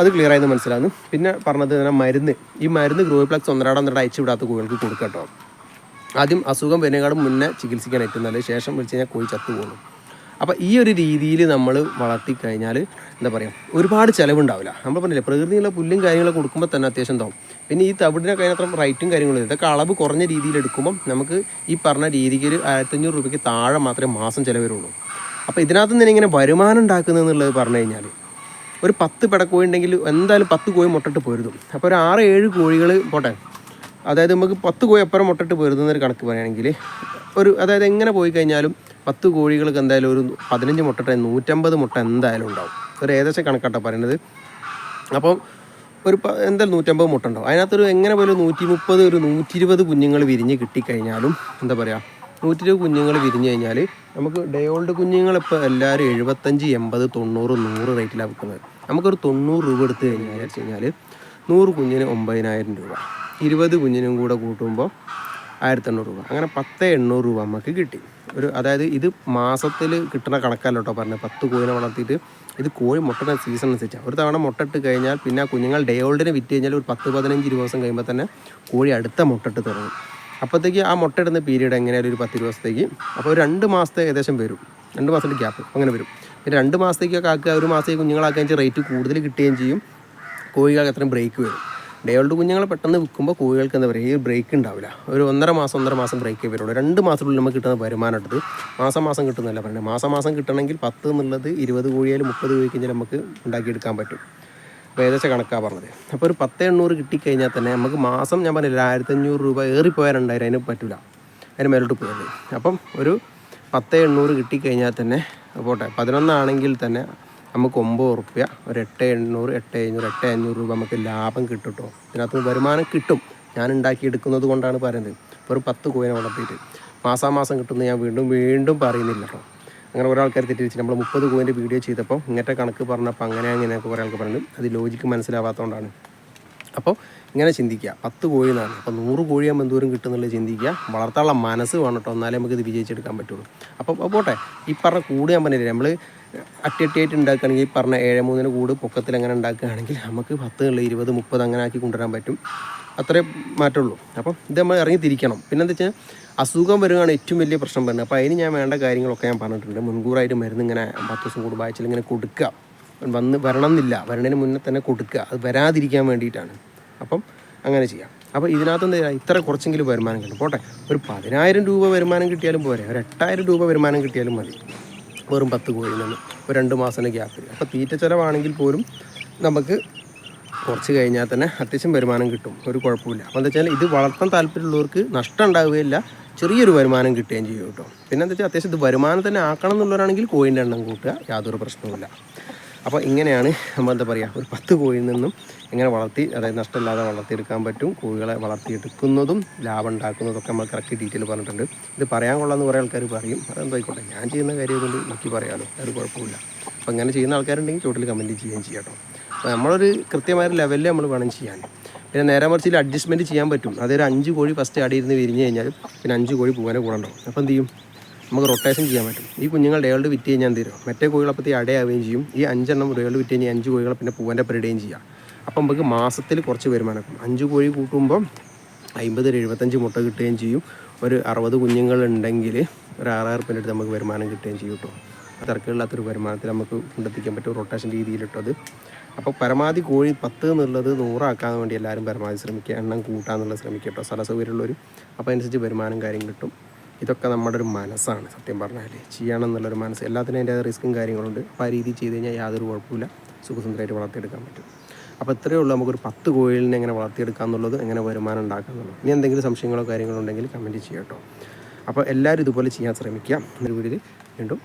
അത് ക്ലിയർ ആയെന്ന് മനസ്സിലാകുന്നു. പിന്നെ പറഞ്ഞത് തന്നെ മരുന്ന്. ഈ മരുന്ന് ഗ്രോയിപ്ലക്സ് ഒന്നരാടം ഒന്നരാടം അയച്ചു വിടാത്ത കോഴികൾക്ക് കൊടുക്കട്ടോ ആദ്യം അസുഖം വരുന്നതിനേക്കാളും മുന്നേ ചികിത്സിക്കാൻ ഏറ്റവും നല്ലത് ശേഷം വിളിച്ച് കഴിഞ്ഞാൽ കോഴി ചത്തു പോകുന്നു അപ്പോൾ ഈ ഒരു രീതിയിൽ നമ്മൾ വളർത്തി കഴിഞ്ഞാൽ എന്താ പറയുക ഒരുപാട് ചിലവുണ്ടാവില്ല. നമ്മൾ പറഞ്ഞില്ലേ പ്രകൃതിയുള്ള പുല്ലും കാര്യങ്ങളൊക്കെ കൊടുക്കുമ്പോൾ തന്നെ അത്യാവശ്യം തോന്നും പിന്നെ ഈ തവിടിനൊക്കെ അതിനത്ര റൈറ്റും കാര്യങ്ങളും. ഇതൊക്കെ അളവ് കുറഞ്ഞ രീതിയിൽ എടുക്കുമ്പം നമുക്ക് ഈ പറഞ്ഞ രീതിക്ക് ഒരു ആയിരത്തഞ്ഞൂറ് രൂപയ്ക്ക് താഴെ മാത്രമേ മാസം ചിലവ് വരുള്ളൂ. അപ്പോൾ ഇതിനകത്ത് നിന്ന് ഇങ്ങനെ വരുമാനം ഉണ്ടാക്കുന്നത് എന്നുള്ളത് പറഞ്ഞു കഴിഞ്ഞാൽ ഒരു പത്ത് പിടക്കോഴി ഉണ്ടെങ്കിൽ എന്തായാലും പത്ത് കോഴി മുട്ടിട്ട് പോരുതും. അപ്പോൾ ഒരു ആറ് ഏഴ് കോഴികൾ പോട്ടെ. അതായത് നമുക്ക് പത്ത് കോഴി അപ്പുറം മുട്ടിട്ട് പോരുതെന്നൊരു കണക്ക് പറയുകയാണെങ്കിൽ ഒരു അതായത് എങ്ങനെ പോയി കഴിഞ്ഞാലും പത്ത് കോഴികൾക്ക് എന്തായാലും ഒരു പതിനഞ്ച് മുട്ട നൂറ്റമ്പത് മുട്ട എന്തായാലും ഉണ്ടാവും. ഒരു ഏകദേശം കണക്കാട്ടോ പറയുന്നത് അപ്പം ഒരു എന്തായാലും നൂറ്റമ്പത് മുട്ട ഉണ്ടാവും. അതിനകത്തൊരു എങ്ങനെ പോലും നൂറ്റി മുപ്പത് ഒരു നൂറ്റി ഇരുപത് കുഞ്ഞുങ്ങൾ വിരിഞ്ഞ് കിട്ടിക്കഴിഞ്ഞാലും എന്താ പറയുക? നൂറ്റി ഇരുപത് കുഞ്ഞുങ്ങൾ വിരിഞ്ഞു കഴിഞ്ഞാൽ നമുക്ക് ഡേ ഓൾഡ് കുഞ്ഞുങ്ങൾ ഇപ്പോൾ എല്ലാവരും എഴുപത്തഞ്ച് എൺപത് തൊണ്ണൂറ് നൂറ് റേറ്റിലാണ് വിൽക്കുന്നത് നമുക്കൊരു തൊണ്ണൂറ് രൂപ എടുത്തു കഴിഞ്ഞാൽ വെച്ച് കഴിഞ്ഞാൽ നൂറ് കുഞ്ഞിന് ഒമ്പതിനായിരം രൂപ. ഇരുപത് കുഞ്ഞിനും കൂടെ കൂട്ടുമ്പോൾ ആയിരത്തി എണ്ണൂറ് രൂപ. അങ്ങനെ പത്ത് എണ്ണൂറ് രൂപ നമുക്ക് കിട്ടി. ഒരു അതായത് ഇത് മാസത്തിൽ കിട്ടുന്ന കണക്കല്ല കേട്ടോ പറഞ്ഞത്. പത്ത് കോഴിനെ വളർത്തിയിട്ട് ഇത് കോഴി മുട്ടയുടെ സീസൺ അനുസരിച്ചാണ് ഒരു തവണ മുട്ട ഇട്ട് കഴിഞ്ഞാൽ പിന്നെ കുഞ്ഞുങ്ങൾ ഡേ ഓൾഡിനെ വിറ്റ് കഴിഞ്ഞാൽ ഒരു പത്ത് പതിനഞ്ച് ദിവസം കഴിയുമ്പോൾ തന്നെ കോഴി അടുത്ത മുട്ടയിട്ട് തുടങ്ങും. അപ്പോഴത്തേക്ക് ആ മുട്ട ഇടുന്ന പീരീഡ് എങ്ങനെയായാലും ഒരു പത്ത് ദിവസത്തേക്ക് അപ്പോൾ രണ്ട് മാസത്തെ ഏകദേശം വരും. രണ്ട് മാസത്തിന്റെ ഗ്യാപ്പ് അങ്ങനെ വരും. പിന്നെ രണ്ട് മാസത്തേക്കൊക്കെ ആക്കുക ഒരു മാസത്തേക്ക് കുഞ്ഞുങ്ങളാക്കുക വെച്ചാൽ റേറ്റ് കൂടുതൽ കിട്ടുകയും ചെയ്യും. കോഴികൾക്ക് അത്രയും ബ്രേക്ക് വരും. ഡേ ഓൾഡ് കുഞ്ഞുങ്ങൾ പെട്ടെന്ന് വിൽക്കുമ്പോൾ കോഴികൾക്ക് എന്താ പറയുക ഈ ബ്രേക്ക് ഉണ്ടാവില്ല. ഒരു ഒന്നര മാസം ഒന്നര മാസം ബ്രേക്ക് വരുള്ളൂ. രണ്ട് മാസത്തിനുള്ളിൽ നമുക്ക് കിട്ടുന്ന വരുമാനം എടുത്ത് മാസം മാസം കിട്ടുന്നതല്ല പറയുന്നത് മാസം മാസം കിട്ടണമെങ്കിൽ പത്ത് എന്നുള്ളത് ഇരുപത് കോഴിയായാലും മുപ്പത് കോഴി കഴിഞ്ഞാൽ നമുക്ക് ഉണ്ടാക്കിയെടുക്കാൻ പറ്റും. അപ്പോൾ ഏകദേശം കണക്കാണ് പറഞ്ഞത്. അപ്പോൾ ഒരു പത്ത് എണ്ണൂറ് കിട്ടിക്കഴിഞ്ഞാൽ തന്നെ നമുക്ക് മാസം ഞാൻ പറഞ്ഞില്ല ആയിരത്തഞ്ഞൂറ് രൂപ ഏറിപ്പോയാൽ രണ്ടായിരം അതിന് പറ്റില്ല അതിന് മേലോട്ട് പോയത് അപ്പം ഒരു പത്ത് എണ്ണൂറ് കിട്ടിക്കഴിഞ്ഞാൽ തന്നെ പോട്ടെ പതിനൊന്നാണെങ്കിൽ തന്നെ നമുക്ക് ഒമ്പത് ഉറുപ്പ്യ ഒരു എട്ട് എണ്ണൂറ് എട്ട് അഞ്ഞൂറ് എട്ട് അഞ്ഞൂറ് രൂപ നമുക്ക് ലാഭം കിട്ടും ഇതിനകത്ത് വരുമാനം കിട്ടും. ഞാൻ ഉണ്ടാക്കിയെടുക്കുന്നത് കൊണ്ടാണ് പറയുന്നത്. ഒരു പത്ത് കോയിനെ വളർത്തിയിട്ട്. മാസാമാസം കിട്ടുന്നത് ഞാൻ വീണ്ടും വീണ്ടും പറയുന്നില്ല കേട്ടോ അങ്ങനെ കുറേ ആൾക്കാർ തെറ്റിച്ച് നമ്മൾ മുപ്പത് കോയിന്റെ വീഡിയോ ചെയ്തപ്പോൾ ഇങ്ങനത്തെ കണക്ക് പറഞ്ഞപ്പോൾ അങ്ങനെ അങ്ങനെയൊക്കെ കുറേ ആൾക്ക് പറഞ്ഞു അത് ലോജിക്ക് മനസ്സിലാവാത്തതുകൊണ്ടാണ് അപ്പോൾ ഇങ്ങനെ ചിന്തിക്കുക. പത്ത് കോഴി എന്നാണ്. അപ്പോൾ നൂറ് കോഴിയാകുമ്പോൾ എന്തോരം കിട്ടുന്നുള്ള ചിന്തിക്കുക. വളർത്താനുള്ള മനസ്സ് വേണം കേട്ടോ എന്നാലേ നമുക്ക് ഇത് വിജയിച്ചെടുക്കാൻ പറ്റുള്ളൂ. അപ്പോൾ പോട്ടെ. ഈ പറഞ്ഞ കൂട് ഞാൻ പറഞ്ഞില്ലേ? നമ്മൾ അട്ടിയട്ടിയായിട്ട് ഉണ്ടാക്കുകയാണെങ്കിൽ ഈ പറഞ്ഞ ഏഴ് മൂന്നിന് കൂട് പൊക്കത്തിൽ അങ്ങനെ ഉണ്ടാക്കുകയാണെങ്കിൽ നമുക്ക് പത്ത് ഉള്ള ഇരുപത് മുപ്പത് അങ്ങനെ ആക്കി കൊണ്ടുവരാൻ പറ്റും. അത്രേ മാറ്റുള്ളൂ. അപ്പം ഇത് നമ്മൾ ഇറങ്ങി തിരിക്കണം. പിന്നെ എന്താ വെച്ചാൽ അസുഖം വരികയാണ് ഏറ്റവും വലിയ പ്രശ്നം വരുന്നത് അപ്പോൾ അതിന് ഞാൻ വേണ്ട കാര്യങ്ങളൊക്കെ ഞാൻ പറഞ്ഞിട്ടുണ്ട്. മുൻകൂറായിട്ട് മരുന്ന് ഇങ്ങനെ പത്ത് ദിവസം കൂടുമ്പോൾ ആഴ്ചയിൽ ഇങ്ങനെ കൊടുക്കുക. വന്ന് വരണം എന്നില്ല വരണതിന് മുന്നേ തന്നെ കൊടുക്കുക. അത് വരാതിരിക്കാൻ വേണ്ടിയിട്ടാണ്. അപ്പം അങ്ങനെ ചെയ്യാം. അപ്പോൾ ഇതിനകത്ത് ഇത്ര കുറച്ചെങ്കിലും വരുമാനം കിട്ടും. പോട്ടെ. ഒരു പതിനായിരം രൂപ വരുമാനം കിട്ടിയാലും പോരെ. ഒരു എട്ടായിരം രൂപ വരുമാനം കിട്ടിയാലും മതി. വെറും പത്ത് കോഴിയിൽ നിന്ന്. ഒരു രണ്ട് മാസത്തിന്റെ ഗ്യാപ്പിൽ അപ്പോൾ തീറ്റ ചിലവാണെങ്കിൽ പോലും നമുക്ക് കുറച്ച് കഴിഞ്ഞാൽ തന്നെ അത്യാവശ്യം വരുമാനം കിട്ടും. ഒരു കുഴപ്പമില്ല. അപ്പോൾ എന്താ വെച്ചാൽ ഇത് വളർത്താൻ താല്പര്യമുള്ളവർക്ക് നഷ്ടം ഉണ്ടാവുകയില്ല. ചെറിയൊരു വരുമാനം കിട്ടുകയും ചെയ്യും കേട്ടോ. പിന്നെ എന്താ വെച്ചാൽ അത്യാവശ്യം ഇത് വരുമാനം തന്നെ ആക്കണം എന്നുള്ളവരാണെങ്കിൽ കോഴിന്റെ എണ്ണം കൂട്ടുക. യാതൊരു പ്രശ്നവുമില്ല. അപ്പോൾ ഇങ്ങനെയാണ് നമ്മൾ എന്താ പറയുക ഒരു പത്ത് കോഴിയിൽ നിന്നും ഇങ്ങനെ വളർത്തി അതായത് നഷ്ടമില്ലാതെ വളർത്തിയെടുക്കാൻ പറ്റും. കോഴികളെ വളർത്തിയെടുക്കുന്നതും ലാഭം ഉണ്ടാക്കുന്നതൊക്കെ നമ്മൾ കറക്റ്റ് ഡീറ്റെയിൽ പറഞ്ഞിട്ടുണ്ട്. ഇത് പറയാൻ കൊള്ളാമെന്ന് കുറേ ആൾക്കാർ പറയും. അതെന്തായിക്കോട്ടെ ഞാൻ ചെയ്യുന്ന കാര്യം കൊണ്ട് എനിക്ക് പറയാമല്ലോ ഒരു കുഴപ്പമില്ല. അപ്പോൾ ഇങ്ങനെ ചെയ്യുന്ന ആൾക്കാരുണ്ടെങ്കിൽ ചോട്ടിൽ കമന്റ് ചെയ്യുകയും ചെയ്യാം കേട്ടോ. അപ്പോൾ നമ്മളൊരു കൃത്യമായ ലെവലിൽ നമ്മൾ വേണം ചെയ്യാൻ. പിന്നെ നേരെ മറിച്ച് ഇതിൽ അഡ്ജസ്റ്റ്മെന്റ് ചെയ്യാൻ പറ്റും. അതായത് അഞ്ച് കോഴി ഫസ്റ്റ് അടിയിരുന്ന് വിരിഞ്ഞ് കഴിഞ്ഞാൽ പിന്നെ അഞ്ച് കോഴി പോകാനേ കൂടെ ഉണ്ടാവും. അപ്പോൾ എന്ത് ചെയ്യും? നമുക്ക് റൊട്ടേഷൻ ചെയ്യാൻ പറ്റും. ഈ കുഞ്ഞുങ്ങൾ ഡേൾഡ് വിറ്റ് കഴിഞ്ഞാൽ തരും മറ്റേ കോഴികളപ്പത്തി അടയാവുകയും ചെയ്യും. ഈ അഞ്ചെണ്ണം ഡേൾഡ് വിറ്റ് കഴിഞ്ഞാൽ അഞ്ച് കോഴികളെ പിന്നെ പൂവന്റെ പരിടുകയും ചെയ്യാം. അപ്പം നമുക്ക് മാസത്തിൽ കുറച്ച് വരുമാനം അഞ്ച് കോഴി കൂട്ടുമ്പോൾ അമ്പത് എഴുപത്തഞ്ച് മുട്ട കിട്ടുകയും ചെയ്യും. ഒരു അറുപത് കുഞ്ഞുങ്ങളുണ്ടെങ്കിൽ ഒരു ആറായിരം റുപ്യന്റെ അടുത്ത് നമുക്ക് വരുമാനം കിട്ടുകയും ചെയ്യും കേട്ടോ. തിരക്കില്ലാത്തൊരു വരുമാനത്തിൽ നമുക്ക് കൊണ്ടെത്തിക്കാൻ പറ്റും. റൊട്ടേഷൻ രീതിയിലിട്ടത്. അപ്പോൾ പരമാവധി കോഴി പത്ത് എന്നുള്ളത് നൂറാക്കാൻ വേണ്ടി എല്ലാവരും പരമാവധി ശ്രമിക്കുക. എണ്ണം കൂട്ടാന്നുള്ള ശ്രമിക്കുക കേട്ടോ. സ്ഥല സൗകര്യമുള്ളവർ അപ്പോൾ അനുസരിച്ച് വരുമാനം കാര്യം കിട്ടും. ഇതൊക്കെ നമ്മുടെ ഒരു മനസ്സാണ് സത്യം പറഞ്ഞാൽ ചെയ്യണം എന്നുള്ളൊരു മനസ്സ്. എല്ലാത്തിനും അതിന്റെ റിസ്ക്കും കാര്യങ്ങളുണ്ട്. അപ്പോൾ ആ രീതിയിൽ ചെയ്ത് കഴിഞ്ഞാൽ യാതൊരു കുഴപ്പമില്ല സുഖസുന്ദരമായിട്ട് വളർത്തിയെടുക്കാൻ പറ്റും. അപ്പോൾ ഇത്രയേ ഉള്ളൂ നമുക്കൊരു പത്ത് കോഴിലിനെ എങ്ങനെ വളർത്തിയെടുക്കാം എന്നുള്ളത് എങ്ങനെ വരുമാനം ഉണ്ടാക്കാം എന്നുള്ളത്. ഇനി എന്തെങ്കിലും സംശയങ്ങളോ കാര്യങ്ങളോ ഉണ്ടെങ്കിൽ കമന്റ് ചെയ്യാം കേട്ടോ. അപ്പോൾ എല്ലാവരും ഇതുപോലെ ചെയ്യാൻ ശ്രമിക്കാം എന്നൊരു വീഡിയോയിൽ വീണ്ടും